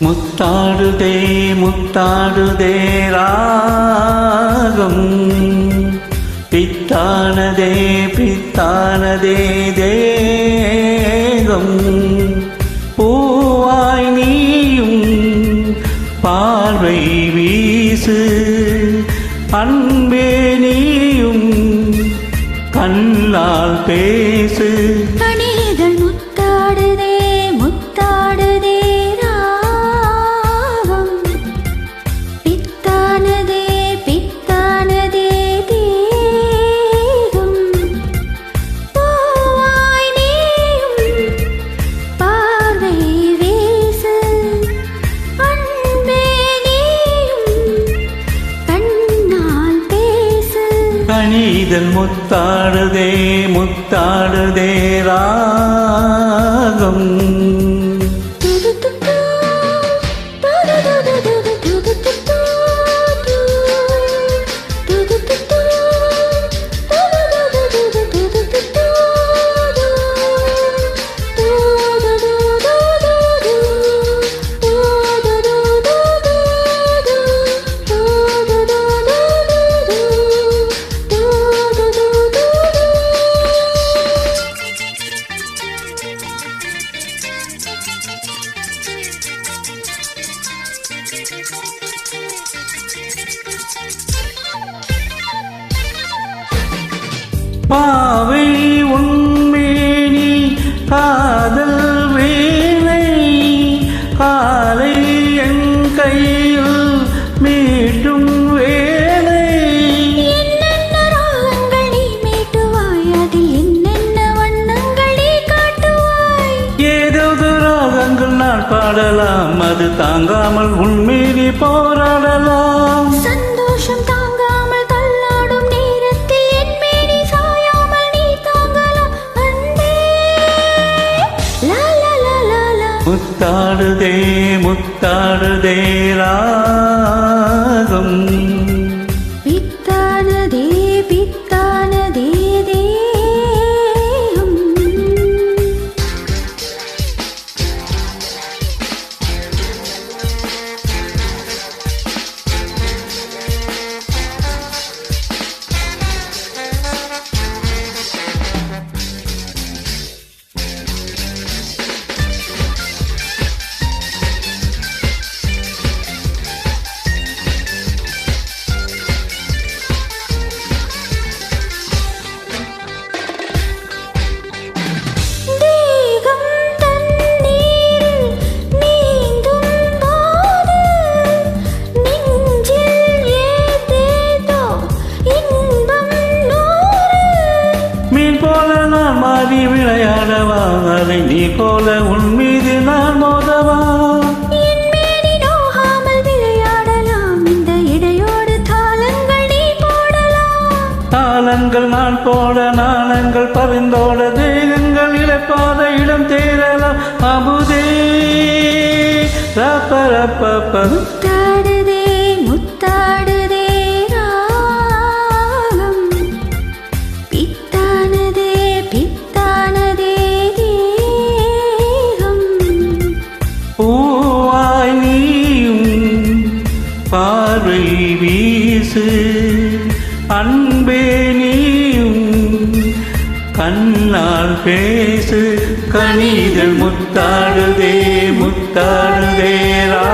முத்தாடுதே முத்தாடுதே ராகம். பித்தானதே பித்தானதே தேகம். பூவாய் நீயும் பார்வை வீசு. அன்பே நீயும் கண்ணால் பேசு. பித்தானதே பித்தானதே தேகம் பூவாய் நீயும் பார்வை வீசு. அன்பே நீயும் கண்ணால் பேசு. முத்தாடுதே முத்தாடுதே ராகம். பாவை உண்மேனி காதல் வேலை காலை என் கையில் மீட்டும் வேலை. என்னென்ன ராகங்கள் நீ மீட்டுவாய் அதில் என்னென்ன வண்ணங்கள் நீ காட்டுவாய்? ஏதோது ராகங்கள் நான் பாடலாம் அது தாங்காமல் உண்மீறி போராடலாம். சந்தோஷம் முத்தாடுதே முத்தாடுதே ரா போல நான் மாறி விளையாடவா? அதை நீ போல உன் மீது நான் மோதவா? தாளங்கள் நான் போட நாணங்கள் பரிந்தோட தேகங்கள் இழப்பாத இடம் தேரலாம் அமுதே ரப்ப ரப்ப வீசு அன்பே நீயும் கண்ணால் பேசு. கணிதல் முத்தாடுதே முத்தாடுதேரா